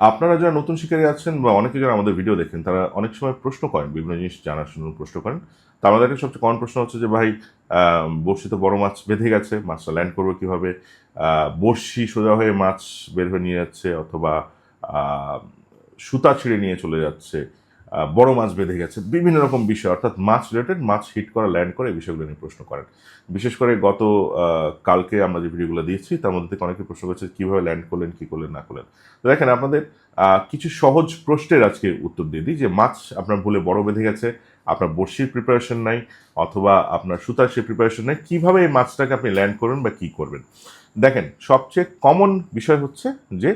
আপনারা যারা নতুন শিকারী আছেন বা অনেকে যারা আমাদের ভিডিও দেখেন, তারা অনেক সময় প্রশ্ন করেন, বিভিন্ন জিনিস জানার জন্য প্রশ্ন করেন। তা আমাদের একটা সবচেয়ে কমন প্রশ্ন হচ্ছে যে, ভাই বড়শিতে বড় মাছ বেঁধে গেছে, মাছটা ল্যান্ড করব কীভাবে? বড়শি সোজা হয়ে মাছ বের হয়ে নিয়ে যাচ্ছে অথবা সুতা ছিঁড়ে নিয়ে চলে যাচ্ছে। বড় মাছ বেঁধে গেছে, বিভিন্ন রকম বিষয়, অর্থাৎ মাছ রিলেটেড মাছ হিট করা ল্যান্ড করে, এই বিষয়গুলো নিয়ে প্রশ্ন করেন। বিশেষ করে গত কালকে আমরা যে ভিডিওগুলো দিয়েছি, তার মধ্যে থেকে অনেকে প্রশ্ন করছে, কীভাবে ল্যান্ড করলেন, কী করলেন, না করলেন? তো দেখেন, আপনাদের কিছু সহজ প্রশ্নের আজকে উত্তর দিয়ে দিই, যে মাছ আপনার ভুলে বড় বেঁধে গেছে, আপনার বড়শির প্রিপারেশন নাই, অথবা আপনার সুতার সে প্রিপারেশন নাই, কীভাবে এই মাছটাকে আপনি ল্যান্ড করবেন বা কী করবেন? দেখেন, সবচেয়ে কমন বিষয় হচ্ছে যে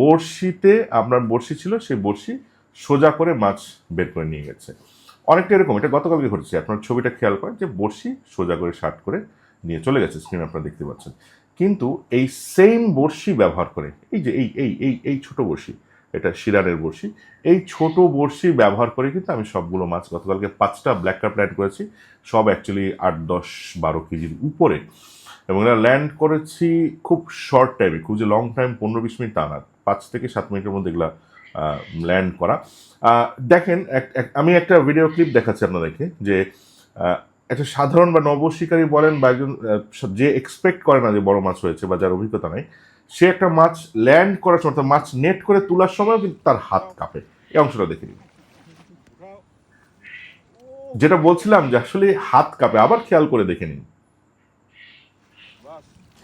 বড়শিতে আপনার বড়শি ছিল, সেই বড়শি সোজা করে মাছ বের করে নিয়ে গেছে। অনেকটা এরকম, এটা গতকালকে ঘটেছে। আপনার ছবিটা খেয়াল করেন যে বড়শি সোজা করে শার্ট করে নিয়ে চলে গেছে স্ক্রিন আপনারা দেখতে পাচ্ছেন। কিন্তু এই সেম বড়শি ব্যবহার করে, এই যে এই এই এই এই ছোট বড়শি, এটা শিরানের বড়শি, এই ছোট বড়শি ব্যবহার করে কিন্তু আমি সবগুলো মাছ গতকালকে পাঁচটা ব্ল্যাক কাপ ল্যান্ড করেছি। সব অ্যাকচুয়ালি আট, দশ, বারো কেজির উপরে। এবং এটা ল্যান্ড করেছি খুব শর্ট টাইমে খুব যে লং টাইম পনেরো, বিশ মিনিট তা না, পাঁচ থেকে সাত মিনিটের মধ্যে এগুলা ল্যান্ড করা। দেখেন আমি একটা ভিডিও ক্লিপ দেখাচ্ছি আপনাদেরকে যে একটা সাধারণ বা নবশিকারী বলেন বা একজন যে এক্সপেক্ট করে না যে বড় মাছ হয়েছে বা যার অভিজ্ঞতা নেই, সে একটা মাছ ল্যান্ড করার সময় অর্থাৎ মাছ নেট করে তোলার সময় কিন্তু তার হাত কাঁপে। এই অংশটা দেখে নিন। যেটা বলছিলাম যে আসলে হাত কাঁপে, আবার খেয়াল করে দেখে নিন।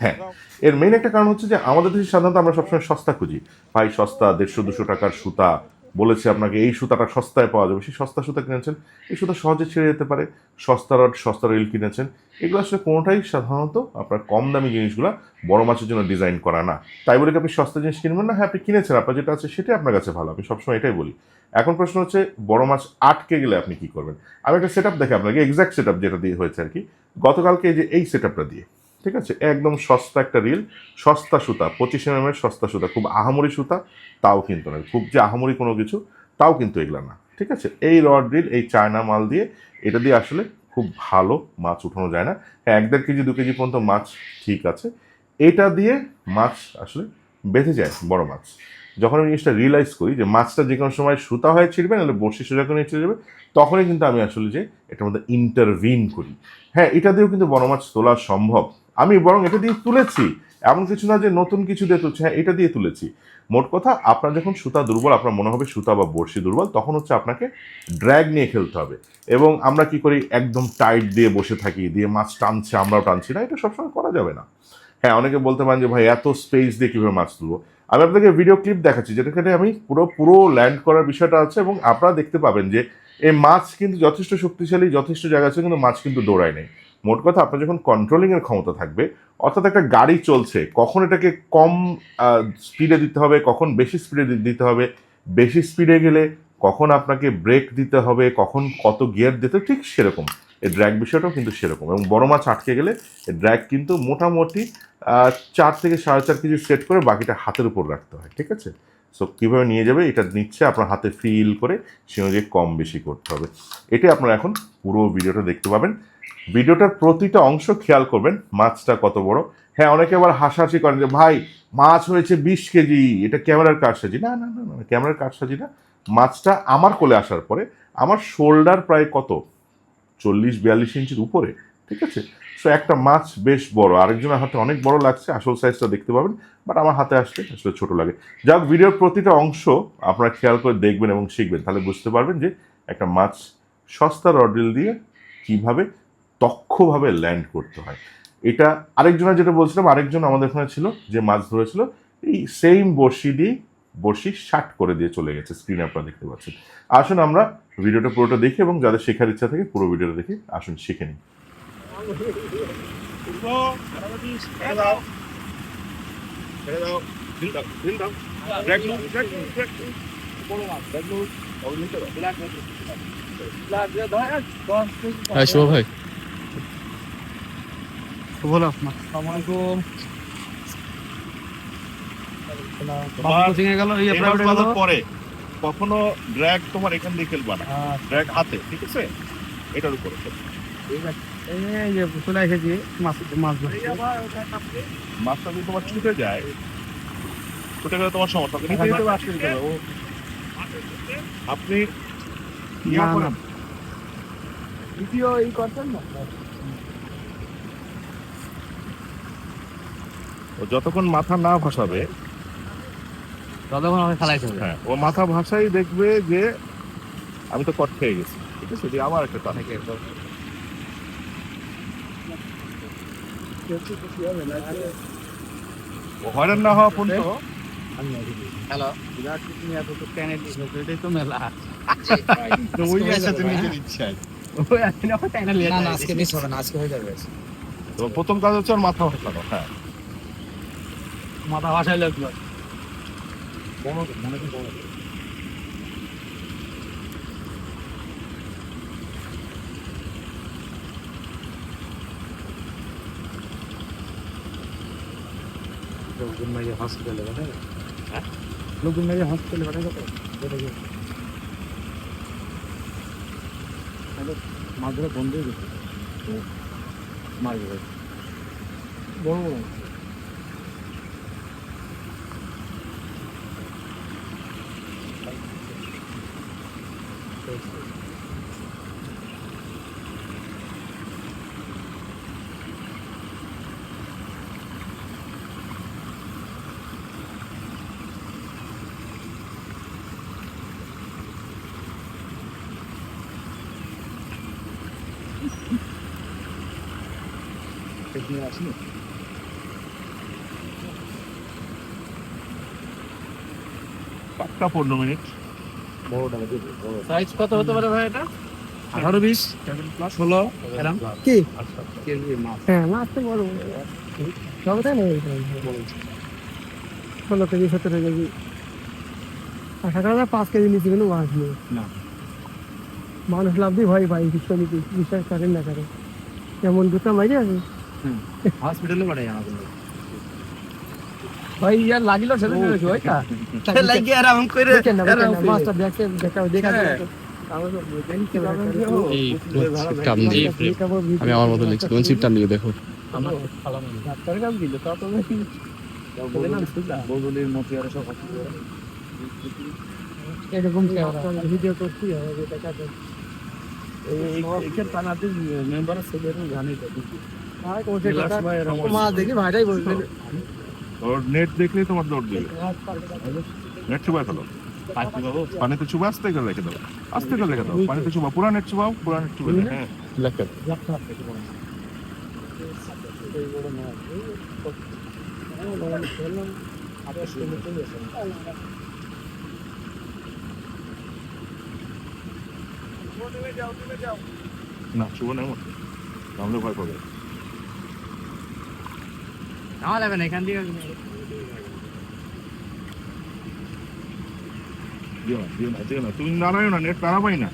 হ্যাঁ। এর মেইন একটা কারণ হচ্ছে যে আমাদের দেশে সাধারণত আমরা সবসময় সস্তা খুঁজি। ভাই, সস্তা, দেড়শো, দুশো টাকার সুতা। বলেছে আপনাকে, এই সুতাটা সস্তায় পাওয়া যাবে। সেই সস্তা সুতা কিনেছেন। এই সুতা সহজে ছেড়ে যেতে পারে। সস্তা রড, সস্তা রেল কিনেছেন। এগুলো আসলে কোনোটাই সাধারণত আপনার কম দামি জিনিসগুলো বড় মাছের জন্য ডিজাইন করা না। তাই বলে কি আপনি সস্তা জিনিস কিনবেন না? হ্যাঁ আপনি কিনেছেন। আপনার যেটা আছে সেটাই আপনার কাছে ভালো। আমি সবসময় এটাই বলি। এখন প্রশ্ন হচ্ছে, বড় মাছ আটকে গেলে আপনি কি করবেন? আমি একটা সেট আপ দেখে আপনাকে এক্সাক্ট সেট যেটা দিয়ে হয়েছে আর কি। গতকালকে যে এই সেট দিয়ে। ঠিক আছে? একদম সস্তা একটা রিল সস্তা সুতা, পঁচিশ এম এর সস্তা সুতা, খুব আহামরি সুতা, তাও কিন্তু নয়। খুব যে আহামরি কোনো কিছু, তাও কিন্তু এগুলো না, ঠিক আছে? এই রড রিল এই চায়না মাল দিয়ে, এটা দিয়ে আসলে খুব ভালো মাছ উঠানো যায় না। হ্যাঁ এক দেড় কেজি, দু কেজি পর্যন্ত মাছ ঠিক আছে। এটা দিয়ে মাছ আসলে বেঁধে যায়, বড় মাছ। যখন আমি জিনিসটা রিয়েলাইজ করি যে মাছটা যে কোনো সময় সুতা হয়ে ছিঁড়বে, নাহলে বড়শি সোজা করে চলে যাবে, তখনই কিন্তু আমি আসলে যে এটার মধ্যে ইন্টারভিন করি। হ্যাঁ এটা দিয়েও কিন্তু বড় মাছ তোলা সম্ভব। আমি বরং এটা দিয়ে তুলেছি। এমন কিছু না যে নতুন কিছু দিয়ে তুলছি। হ্যাঁ এটা দিয়ে তুলেছি। মোট কথা, আপনার যখন সুতা দুর্বল, আপনার মনে হবে সুতা বা বড়শি দুর্বল, তখন হচ্ছে আপনাকে ড্র্যাগ নিয়ে খেলতে হবে। এবং আমরা কি করি? একদম টাইট দিয়ে বসে থাকি, দিয়ে মাছ টানছে, আমরাও টানছি না। এটা সবসময় করা যাবে না। হ্যাঁ অনেকে বলতে পারেন যে, ভাই, এত স্পেস দিয়ে কীভাবে মাছ তুলবো? আমি আপনাকে ভিডিও ক্লিপ দেখাচ্ছি যেটাখানে আমি পুরো পুরো ল্যান্ড করার বিষয়টা আছে এবং আপনারা দেখতে পাবেন যে, এই মাছ কিন্তু যথেষ্ট শক্তিশালী, যথেষ্ট জায়গা আছে, কিন্তু মাছ কিন্তু দৌড়ায় নেই। মোট কথা আপনার যখন কন্ট্রোলিং এর ক্ষমতা থাকবে, অর্থাৎ একটা গাড়ি চলছে, কখন এটাকে কম স্পিডে দিতে হবে, কখন বেশি স্পিডে দিতে হবে, বেশি স্পিডে গেলে কখন আপনাকে ব্রেক দিতে হবে, কখন কত গিয়ার দিতে ঠিক সেরকম। এই ড্র্যাগ বিষয়টাও কিন্তু সেরকম এবং বড় মাছ আটকে গেলে এই ড্র্যাগ কিন্তু মোটামুটি চার থেকে সাড়ে চার কেজি সেট করে বাকিটা হাতের উপর রাখতে হয়, ঠিক আছে? সো কীভাবে নিয়ে যাবে, এটা নিচ্ছে আপনার হাতে ফিল করে, সে অনুযায়ী কম বেশি করতে হবে। এটাই আপনারা এখন পুরো ভিডিওটা দেখতে পাবেন। ভিডিওটার প্রতিটা অংশ খেয়াল করবেন, মাছটা কত বড়। হ্যাঁ অনেকে আবার হাসাহাসি করেন যে, ভাই, মাছ হয়েছে বিশ কেজি, এটা ক্যামেরার কারসাজি। না না না না ক্যামেরার কারসাজি না। মাছটা আমার কোলে আসার পরে আমার শোল্ডার প্রায় কত? চল্লিশ, বিয়াল্লিশ ইঞ্চির উপরে, ঠিক আছে? সো একটা মাছ বেশ বড়। আরেকজনের হাতে অনেক বড় লাগছে, আসল সাইজটা দেখতে পাবেন বাট আমার হাতে আসলে আসলে ছোট লাগে। যাক, ভিডিওর প্রতিটা অংশ আপনারা খেয়াল করে দেখবেন এবং শিখবেন। তাহলে বুঝতে পারবেন যে একটা মাছ সস্তা রডরিল দিয়ে কীভাবে দক্ষভাবে ল্যান্ড করতে হয়। এটা আরেকজনের যেটা বলছিলাম, আরেকজন আমাদের ওখানে ছিল যে মাছ ধরেছিল, এই সেম বড়শি দিয়ে বড়শি শার্ট করে দিয়ে চলে গেছে স্ক্রিনে আপনারা দেখতে পাচ্ছেন। আসুন আমরা ভিডিওটা পুরোটা দেখি এবং যাদের শেখার ইচ্ছা থাকে পুরো ভিডিওটা দেখে আসুন, শিখে নিই। হ্যাঁ শুভ ভাই। বলো আপনার। আসসালামাইকুম কোচিং এ গেল এই প্রাইভেট গেল। পরে। কখনো ড্র্যাগ তোমার এখান দিয়ে খেলবা না। ড্র্যাগ হাতে ঠিক আছে? এটার উপরে এই যে চলে এসেছি মাছ মাছ ধরতে মাছটা যদি তোমার ছুটে যায় ওটা গেলে তোমার সমস্যা যেতে দিতে ও আপনি ইয়া না, করেন। ভিডিও এই করছেন না? ও যতক্ষণ মাথা না ভাসাবে ততক্ষণ আমাকে খেলাইতে হবে। হ্যাঁ ও মাথা ভাসাই দেখবে যে আমি তো কট খেয়ে গেছি ঠিক আছে? আবার একটা টান হয়রান না হওয়া পর্যন্ত হ্যালো? বিরাট এত টেনে এটাই তো মেলা ওই ওই আপনি আমার টেনে লিয়ে না না আজকে মিস হবে না আজকে হয়ে যাবে। তো প্রথম কাজ হচ্ছে ওর মাথা ভাসানো হ্যাঁ। মাথা ভাসাই লাগল। লোকজন মাঝে হসপিটালে পাঠাবে হ্যাঁ লোকজন মাঝে হসপিটালে পাঠাবে মাছগুলো বন্ধ হয়ে? গেছে? মাছগুলো বড় বড়। নিয়ে আসিনি পাক্কা পনেরো মিনিট সাইজ কত হতে পারে ভাই এটা? আঠারো বিশ ষোলো কি? আচ্ছা আচ্ছা। হ্যাঁ মাছ তো বড়। সবটাই নেই ষোলো কেজি সতেরো কেজি। আশা করা পাঁচ কেজি নিচে মাছ নেই। মানুষ লাভ দিয়ে ভয় পাই কিছু নিতে বিশ্বাস করেন না করে। যেমন দুটো মাঝে আছে। হসপিটালে পাঠাই আমাকে। ভাই ইয়ার লাগিল লাগি আর আমি দেখে দেখা দেখা হ্যাঁ। আমি আমার মতো লিখছি কোন সিপটা নিয়ে দেখো। এরকম ভিডিও করছি মেম্বার এরকম মাছ দেখি। ভাইটাই ওর নেট দেখলেই তোমার দৌড় দিবে। নেট চুবাই ফেলো। পানিতে চুবা আস্তে করে রেখে দাও। আস্তে করে রেখে দাও। পানিতে চুবা পুরা নেট চুবাও পুরা নেট চুবে হ্যাঁ না চুবো না এমন। ভয় পাবে। আমার লাগবে না এখান থেকে না না না। তুমি নাড়াও না নেট নাড়াবাই না।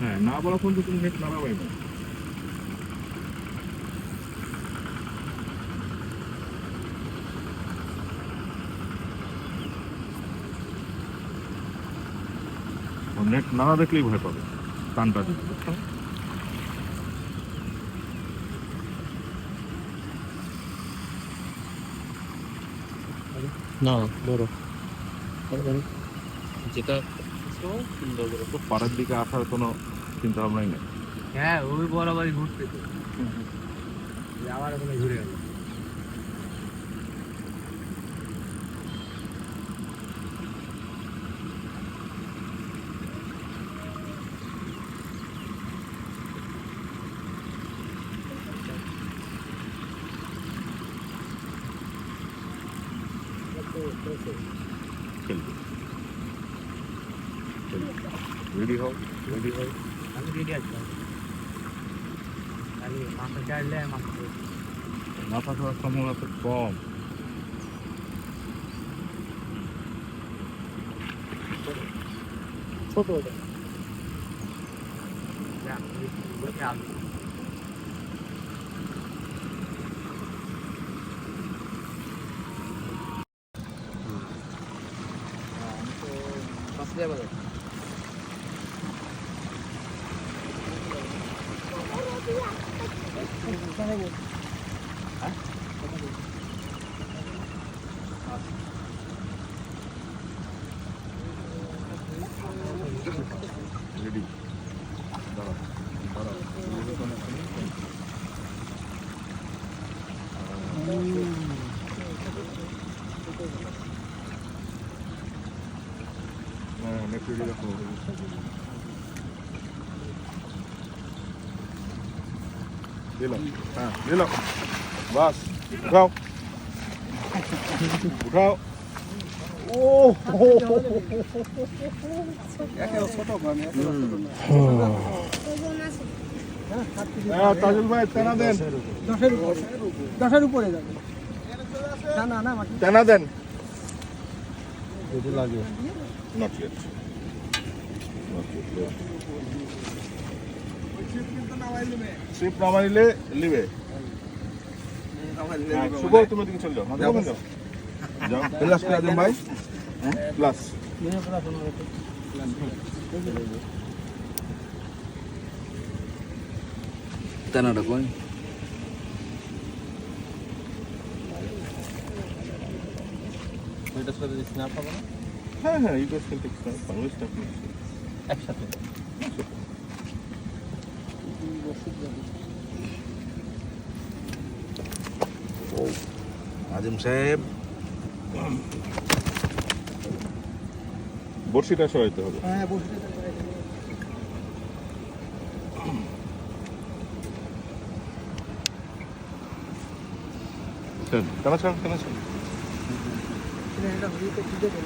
হ্যাঁ না বলা পর্যন্ত তুমি নেট নাড়াবাই না। নেট নাড়া দেখলেই ভয় পাবে টানটা দিতে না। ধরো যেটা সুন্দর তো পাড়ার দিকে আসার কোনো চিন্তা ভাবনাই নেই। হ্যাঁ ওই বরাবরই ঘুরতে। তো আবার ওখানে ঘুরে গেল খেলবে রেডি হও রেডি হও আমি রেডি আছি আরে মাথা চাইলে মাথা মাথা Đi Ready. めくりだと。Lilo. đi Lilo. বাস উঠাও উঠাও ও হ্যাঁ তাজুল ভাই টানা দেন দশের উপরে যাবে। না না না দেন যদি লাগে নট ইয়েট সিপ নামাইলে লিবে শুভ তুমি দিকে চলে যাও যাও যাও। প্লাস করে দেন ভাই। প্লাস তেনাটা কই? হ্যাঁ হ্যাঁ US can snap Bangladesh snap একসাথে। আজিম সাহেব। বড়শিটা সরাইতে হবে। হ্যাঁ বসে কেন কেন হইতে